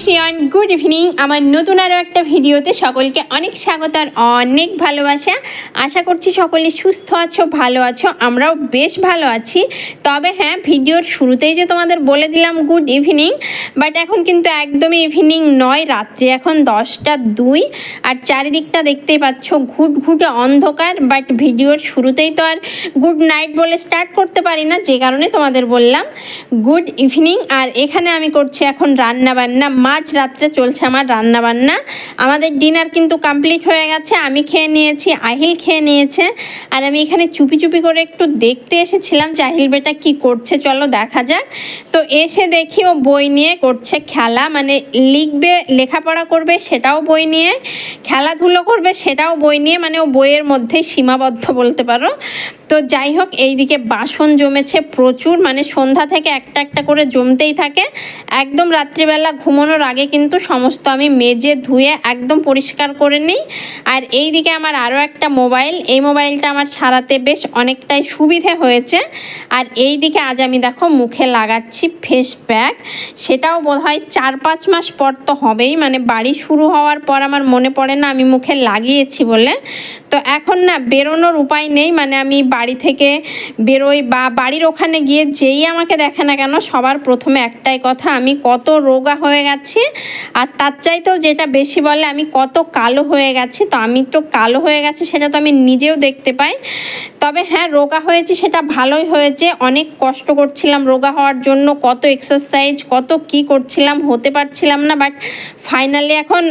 ফ্রিয়ন good evening আমার নতুন আরও একটা ভিডিওতে সকলকে অনেক স্বাগত আর অনেক ভালোবাসা। আশা করছি সকলে সুস্থ আছো, ভালো আছো, আমরাও বেশ ভালো আছি। তবে হ্যাঁ ভিডিওর শুরুতেই যে তোমাদের বলে দিলাম গুড ইভিনিং বাট এখন কিন্তু একদমই ইভিনিং নয়, রাত্রি এখন দশটা দুই। আর চারিদিকটা দেখতেই পাচ্ছ ঘুট ঘুটে অন্ধকার বাট ভিডিওর শুরুতেই তো আর গুড নাইট বলে স্টার্ট করতে পারি না, যে কারণে তোমাদের বললাম গুড ইভিনিং আর এখানে আমি করছি এখন রান্না বান্না মাঝ রাত্রে চলছে আমার রান্না বান্না আমাদের ডিনার কিন্তু কমপ্লিট হয়ে গেছে, আমি খেয়ে নিয়েছি, আহিল খেয়ে নিয়েছে। আর আমি এখানে চুপি চুপি করে একটু দেখতে এসেছিলাম যে আহিল বেটা কী করছে, চলো দেখা যাক। তো এসে দেখি ও বই নিয়ে করছে খেলা মানে লিখবে, লেখাপড়া করবে সেটাও বই নিয়ে, খেলাধুলো করবে সেটাও বই নিয়ে মানে ও বইয়ের মধ্যেই সীমাবদ্ধ বলতে পারো। তো যাই হোক, এইদিকে বাসন জমেছে প্রচুর মানে সন্ধ্যা থেকে একটা একটা করে জমতেই থাকে। একদম রাত্রিবেলা ঘুমানোর আগে কিন্তু সমস্ত আমি মেজে ধুয়ে একদম পরিষ্কার করে নিই। আর এই দিকে আমার আরও একটা মোবাইল, এই মোবাইলটা আমার ছাড়াতে বেশ অনেকটাই সুবিধে হয়েছে। আর এই দিকে আজ আমি দেখো মুখে লাগাচ্ছি ফেস প্যাক সেটাও বোধহয় চার পাঁচ মাস পর তো হবেই মানে বাড়ি শুরু হওয়ার পর আমার মনে পড়ে না আমি মুখে লাগিয়েছি বলে। তো এখন না বেরোনোর উপায় নেই মানে আমি বাড়ি থেকে বেরোই বা বাড়ির ওখানে গিয়ে যেই আমাকে দেখে না কেন, সবার প্রথমে একটাই কথা, আমি কত রোগা হয়ে গেছি। আর তার চাইতেও যেটা বেশি বলে, আমি কত কালো হয়ে গেছি। তো আমি তো কালো হয়ে গেছি, সেটা তো আমি নিজেও দেখতে পাই। তবে হ্যাঁ রোগা হয়েছি, সেটা ভালোই হয়েছে। অনেক কষ্ট করছিলাম রোগা হওয়ার জন্য, কত এক্সারসাইজ কত কি করছিলাম, হতে পারছিলাম না। বাট ফাইনালি এখন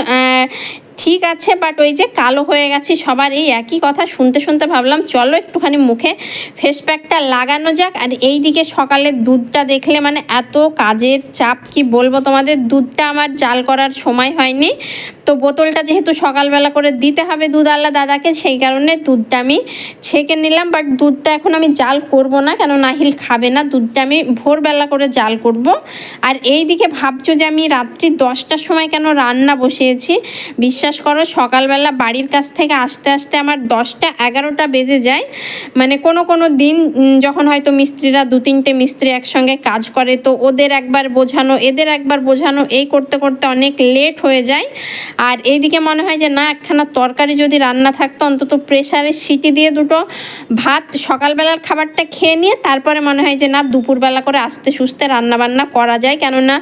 ঠিক আছে বাট ওই যে কালো হয়ে গেছি সবার, এই একই কথা শুনতে শুনতে ভাবলাম, চলো একটুখানি মুখে ফেস প্যাকটা লাগানো যাক। আর এই দিকে সকালের দুধটা দেখলে মানে এত কাজের চাপ, কি বলব তোমাদের, দুধটা আমার জাল করার সময় হয়নি। তো বোতলটা যেহেতু সকালবেলা করে দিতে হবে দুধ আল্লাহ দাদাকে, সেই কারণে দুধটা আমি ছেঁকে নিলাম বাট দুধটা এখন আমি জাল করব না, কেন নাহিল খাবে না, দুধটা আমি ভোরবেলা করে জাল করব। আর এই দিকে ভাবছ যে আমি রাত্রি দশটার সময় কেন রান্না বসিয়েছি? বিশ্বাস করো, সকালবেলা বাড়ির কাছ থেকে আসতে আসতে আমার দশটা এগারোটা বেজে যায়। মানে কোনো কোনো দিন যখন হয়তো মিস্ত্রিরা দু তিনটে মিস্ত্রি একসঙ্গে কাজ করে, তো ওদের একবার বোঝানো, এদের একবার বোঝানো, এই করতে করতে অনেক লেট হয়ে যায়। আর এইদিকে মনে হয় যে, না, একখানা তরকারি যদি রান্না থাকতো, অন্তত প্রেসারে সিটি দিয়ে দুটো ভাত, সকালবেলার খাবারটা খেয়ে নিয়ে, তারপরে মনে হয় যে, না, দুপুরবেলা করে আস্তে সুস্তে রান্না বান্না করা যায়। কেননা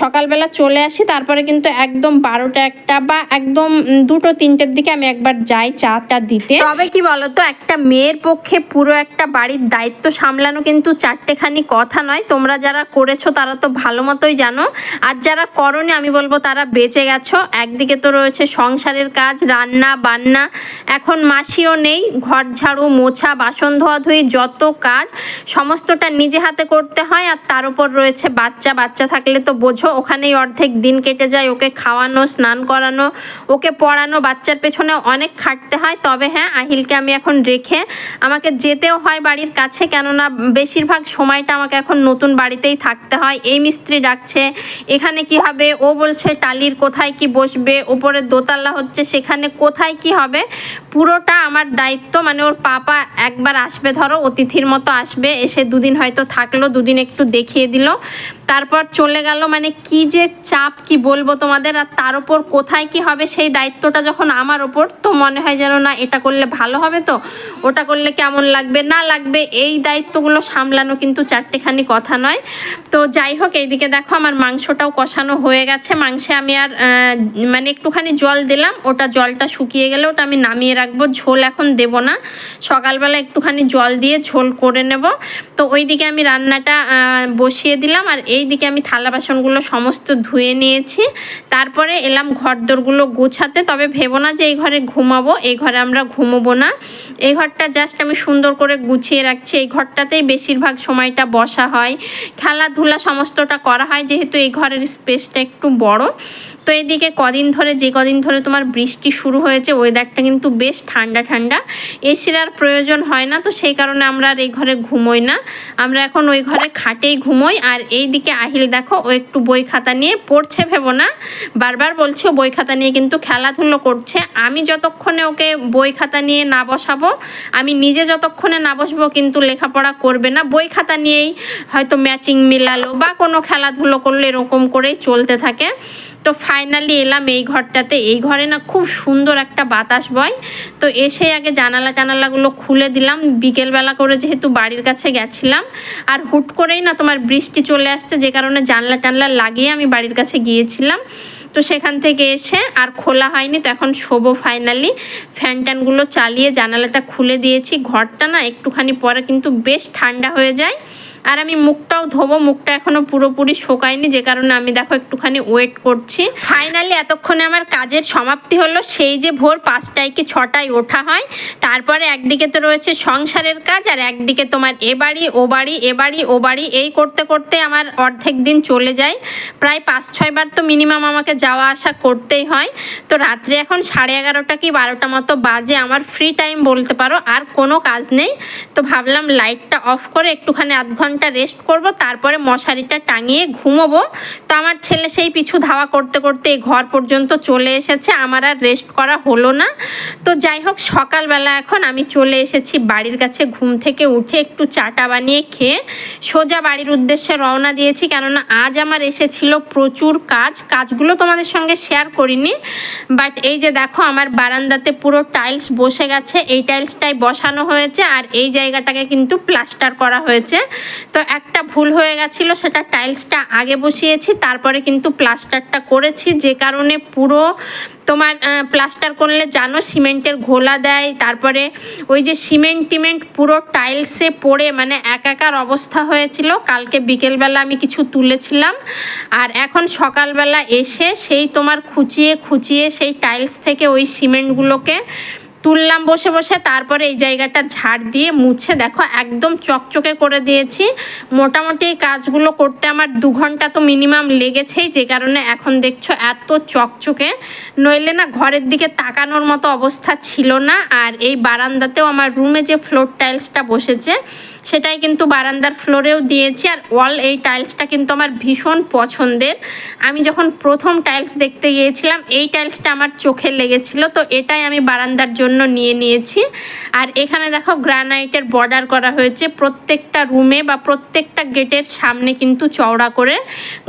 সকালবেলা চলে আসি, তারপরে কিন্তু একদম বারোটা একটা বা একদম উম, দুটো তিনটের দিকে আমি একবার যাই চা টা দিতে। তবে কি বলতো একটা মেয়ের পক্ষে পুরো একটা বাড়ির দায়িত্ব সামলানো কিন্তু চারটেখানি কথা নয়। তোমরা যারা করেছ তারা তো ভালো মতোই জানো। আর যারা করনি আমি বলব তারা বেঁচে গেছো। একদিকে তো রয়েছে সংসারের কাজ রান্না বান্না। এখন মাসিও নেই ঘর ঝাড়ু মোছা বাসন ধোয়া ধুই যত কাজ সমস্তটা নিজে হাতে করতে হয়। আর তার উপর রয়েছে বাচ্চা বাচ্চা থাকলে তো বোঝো ওখানেই অর্ধেক দিন কেটে যায় ওকে খাওয়ানো স্নান করানো ওকে পড়ানো, বাচ্চার পেছনে অনেক খাটতে হয়। তবে হ্যাঁ আহিলকে আমি এখন রেখে আমাকে যেতেও হয় বাড়ির কাছে, কেননা বেশিরভাগ সময়টা আমাকে এখন নতুন বাড়িতেই থাকতে হয়। এই মিস্ত্রি ডাকছে, এখানে কি হবে? ও বলছে, টালির কোথায় কি বসবে? ওপরে দোতলা হচ্ছে, সেখানে কোথায় কি হবে? পুরোটা আমার দায়িত্ব মানে ওর পাপা একবার আসবে, ধরো, অতিথির মতো আসবে, এসে দুদিন হয়তো থাকল, দুদিন একটু দেখিয়ে দিল। তারপর চলে গেল মানে কি যে চাপ কি বলব তোমাদের, আর তার উপর কোথায় কি হবে সেই দায়িত্বটা যখন আমার ওপর তো মনে হয় যেন না, এটা করলে ভালো হবে তো, ওটা করলে কেমন লাগবে, না লাগবে, এই দায়িত্বগুলো সামলানো কিন্তু চারটেখানি কথা নয়। তো যাই হোক, এইদিকে দেখো আমার মাংসটাও কষানো হয়ে গেছে, মাংসে আমি আর মানে একটুখানি জল দিলাম, ওটা জলটা শুকিয়ে গেলে ওটা আমি নামিয়ে রাখব, ঝোল এখন দেব না, সকালবেলা একটুখানি জল দিয়ে ঝোল করে নেব। তো ওইদিকে আমি রান্নাটা বসিয়ে দিলাম, আর এই দিকে আমি থালা বাসনগুলো সমস্ত ধুয়ে নিয়েছি। তারপরে এলাম ঘরদোরগুলো গোছাতে। তবে ভেবো না যে এই ঘরে ঘুমাবো, এই ঘরে আমরা ঘুমবো না। এই ঘরটা জাস্ট আমি সুন্দর করে গুছিয়ে রাখছি। এই ঘরটাতেই বেশিরভাগ সময়টা বসা হয়। খেলাধুলা সমস্তটা করা হয়, যেহেতু এই ঘরের স্পেসটা একটু বড়। তো এদিকে কদিন ধরে, যে কদিন ধরে তোমার বৃষ্টি শুরু হয়েছে ওয়েদারটা কিন্তু বেশ ঠান্ডা ঠান্ডা। এসির আর প্রয়োজন হয় না, তো সেই কারণে আমরা আর এই ঘরে ঘুমোই না। আমরা এখন ওই ঘরে খাটেই ঘুমোই, আর এই দিকে আহিল দেখো, ও একটু বই খাতা নিয়ে পড়ছে, ভেবো না। বারবার বলছে বই খাতা নিয়ে কিন্তু খেলাধুলো করছে। আমি যতক্ষণে ওকে বই খাতা নিয়ে না বসাবো, আমি নিজে যতক্ষণে না বসবো, কিন্তু লেখাপড়া করবে না। বই খাতা নিয়েই হয়তো ম্যাচিং মিলালো, বা কোনো খেলাধুলো করলে এরকম করেই চলতে থাকে। তো ফাইনালি এলাম এই ঘরটাতে। এই ঘরে না খুব সুন্দর একটা বাতাস বয়। তো এসে আগে জানালা টানালাগুলো খুলে দিলাম। বিকেলবেলা করে যেহেতু বাড়ির কাছে গেছিলাম। আর হুট করেই না তোমার বৃষ্টি চলে আসছে, যে কারণে জানলা টানলা লাগিয়ে আমি বাড়ির কাছে গিয়েছিলাম। তো সেখান থেকে এসে আর খোলা হয়নি, তো এখন শোবো ফাইনালি ফ্যান ট্যানগুলো চালিয়ে জানালাটা খুলে দিয়েছি। ঘরটা না একটুখানি পরে কিন্তু বেশ ঠান্ডা হয়ে যায়। আর আমি মুখটাও ধোবো, মুখটা এখনও পুরোপুরি শোকায়নি, যে কারণে আমি দেখো একটুখানি ওয়েট করছি। ফাইনালি এতক্ষণে আমার কাজের সমাপ্তি হলো, সেই যে ভোর পাঁচটায় কি ছটায় ওঠা হয়, তারপরে একদিকে তো রয়েছে সংসারের কাজ, আর একদিকে তোমার এ বাড়ি, ও বাড়ি, এ বাড়ি, ও বাড়ি, এই করতে করতে আমার অর্ধেক দিন চলে যায়। প্রায় পাঁচ ছয়বার তো মিনিমাম আমাকে যাওয়া আসা করতেই হয়। তো রাত্রে এখন সাড়ে এগারোটা কি বারোটা মতো বাজে, আমার ফ্রি টাইম বলতে পারো, আর কোনো কাজ নেই। তো ভাবলাম লাইটটা অফ করে একটুখানি আধ ঘণ্টা রেস্ট করব, তারপরে মশারিটা টাঙিয়ে ঘুমোবো। তো আমার ছেলে সেই পিছু ধাওয়া করতে করতে এই ঘর পর্যন্ত চলে এসেছে, আমার আর রেস্ট করা হলো না। তো যাই হোক, সকালবেলা এখন আমি চলে এসেছি বাড়ির কাছে ঘুম থেকে উঠে একটু চাটা বানিয়ে খেয়ে সোজা বাড়ির উদ্দেশ্যে রওনা দিয়েছি, কেননা আজ আমার এসেছিল প্রচুর কাজ, কাজগুলো তোমাদের সঙ্গে শেয়ার করিনি। বাট এই যে দেখো, আমার বারান্দাতে পুরো টাইলস বসে গেছে, এই টাইলসটাই বসানো হয়েছে, আর এই জায়গাটাকে কিন্তু প্লাস্টার করা হয়েছে। তো একটা ভুল হয়ে গেছিল, সেটা টাইলসটা আগে বসিয়েছি, তারপরে কিন্তু প্লাস্টারটা করেছি। যে কারণে পুরো তোমার প্লাস্টার করলে জানো সিমেন্টের ঘোলা দেয়, তারপরে ওই যে সিমেন্ট টিমেন্ট পুরো টাইলসে পড়ে মানে একাকার অবস্থা হয়েছিল। কালকে বিকেলবেলা আমি কিছু তুলেছিলাম, আর এখন সকালবেলা এসে সেই তোমার খুঁচিয়ে খুঁচিয়ে সেই টাইলস থেকে ওই সিমেন্টগুলোকে তুললাম বসে বসে, তারপরে এই জায়গাটা ঝাড় দিয়ে মুছে, দেখো একদম চকচকে করে দিয়েছি। মোটামুটি এই কাজগুলো করতে আমার দু ঘণ্টা তো মিনিমাম লেগেছেই, যে কারণে এখন দেখছ এত চকচকে। নইলে না ঘরের দিকে তাকানোর মতো অবস্থা ছিল না, আর এই বারান্দাতেও আমার রুমে যে ফ্লোর টাইলসটা বসেছে সেটাই কিন্তু বারান্দার ফ্লোরেও দিয়েছি আর ওয়াল এই টাইলসটা কিন্তু আমার ভীষণ পছন্দের। আমি যখন প্রথম টাইলস দেখতে গিয়েছিলাম, এই টাইলসটা আমার চোখে লেগেছিল, তো এটাই আমি বারান্দার জন্য নিয়ে নিয়েছি। আর এখানে দেখো গ্রানাইটের বর্ডার করা হয়েছে প্রত্যেকটা রুমে বা প্রত্যেকটা গেটের সামনে কিন্তু চওড়া করে।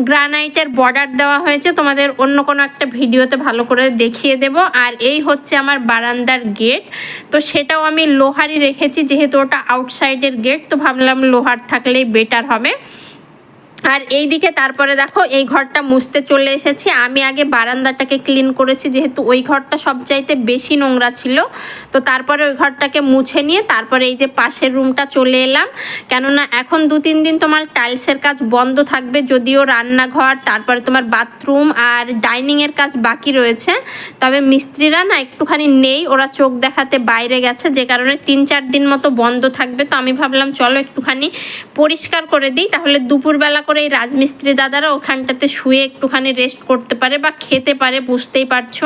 গ্রানাইটের বর্ডার দেওয়া হয়েছে, তোমাদের অন্য কোনো একটা ভিডিওতে ভালো করে দেখিয়ে দেব। আর এই হচ্ছে আমার বারান্দার গেট, তো সেটাও আমি লোহারই রেখেছি, যেহেতু ওটা আউটসাইডের গেট তো ভাবলাম লোহার থাকলেই বেটার হবে। আর এই দিকে তারপরে দেখো, এই ঘরটা মুছতে চলে এসেছি। আমি আগে বারান্দাটাকে ক্লিন করেছি, যেহেতু ওই ঘরটা সবচাইতে বেশি নোংরা ছিল। তো তারপরে ওই ঘরটাকে মুছে নিয়ে তারপরে এই যে পাশের রুমটা চলে এলাম। কেননা এখন দু তিন দিন তোমার টাইলসের কাজ বন্ধ থাকবে, যদিও রান্নাঘর, তারপরে তোমার বাথরুম আর ডাইনিংয়ের কাজ বাকি রয়েছে। তবে মিস্ত্রিরা না একটুখানি নেই, ওরা চোখ দেখাতে বাইরে গেছে, যে কারণে তিন চার দিন মতো বন্ধ থাকবে। তো আমি ভাবলাম, চলো একটুখানি পরিষ্কার করে দিই, তাহলে দুপুরবেলা করে এই রাজমিস্ত্রি দাদারা ওখানটাতে শুয়ে একটুখানি রেস্ট করতে পারে বা খেতে পারে, বুঝতেই পারছ?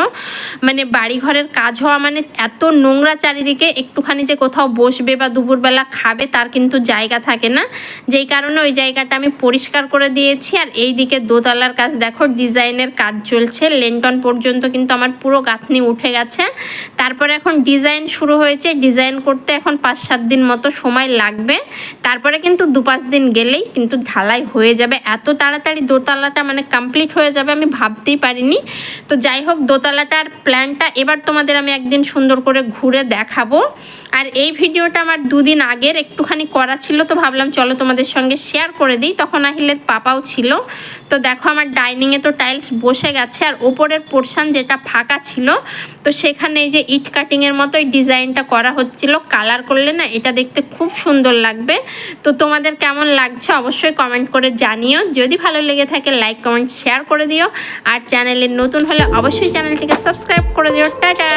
মানে বাড়ি ঘরের কাজ হওয়া মানে এত নোংরা চারিদিকে একটুখানি যে কোথাও বসবে বা দুপুরবেলা খাবে তার কিন্তু জায়গা থাকে না। যেই কারণে ওই জায়গাটা আমি পরিষ্কার করে দিয়েছি। আর এই দিকে দোতলার কাজ দেখো, ডিজাইনের কাজ চলছে। লেন্টন পর্যন্ত কিন্তু আমার পুরো গাঁথনি উঠে গেছে। তারপরে এখন ডিজাইন শুরু হয়েছে। ডিজাইন করতে এখন পাঁচ সাত দিন মতো সময় লাগবে। তারপরে কিন্তু দু পাঁচ দিন গেলেই কিন্তু ঢালাই হয়ে যাবে। এত তাড়াতাড়ি দোতলাটা মানে কমপ্লিট হয়ে যাবে আমি ভাবতেই পারিনি। তো যাই হোক, দোতলাটার প্ল্যানটা এবার তোমাদের আমি একদিন সুন্দর করে ঘুরে দেখাবো। আর এই ভিডিওটা আমার দুদিন আগের, একটুখানি করা ছিল, তো ভাবলাম চলো তোমাদের সঙ্গে শেয়ার করে দিই। তখন আহিলের পাপাও ছিল। তো দেখো আমার ডাইনিংয়ে তো টাইলস বসে গেছে, আর ওপরের পোর্শন যেটা ফাঁকা ছিল, তো সেখানে এই যে ইট কাটিংয়ের মতো এই ডিজাইনটা করা হচ্ছিল। কালার করলে না, এটা দেখতে খুব সুন্দর লাগবে। তো তোমাদের কেমন লাগছে অবশ্যই কমেন্ট করে জানিও। যদি ভালো লেগে থাকে লাইক কমেন্ট শেয়ার করে দিও। আর চ্যানেলে নতুন হলে অবশ্যই চ্যানেলটিকে সাবস্ক্রাইব করে দিও। টাটা!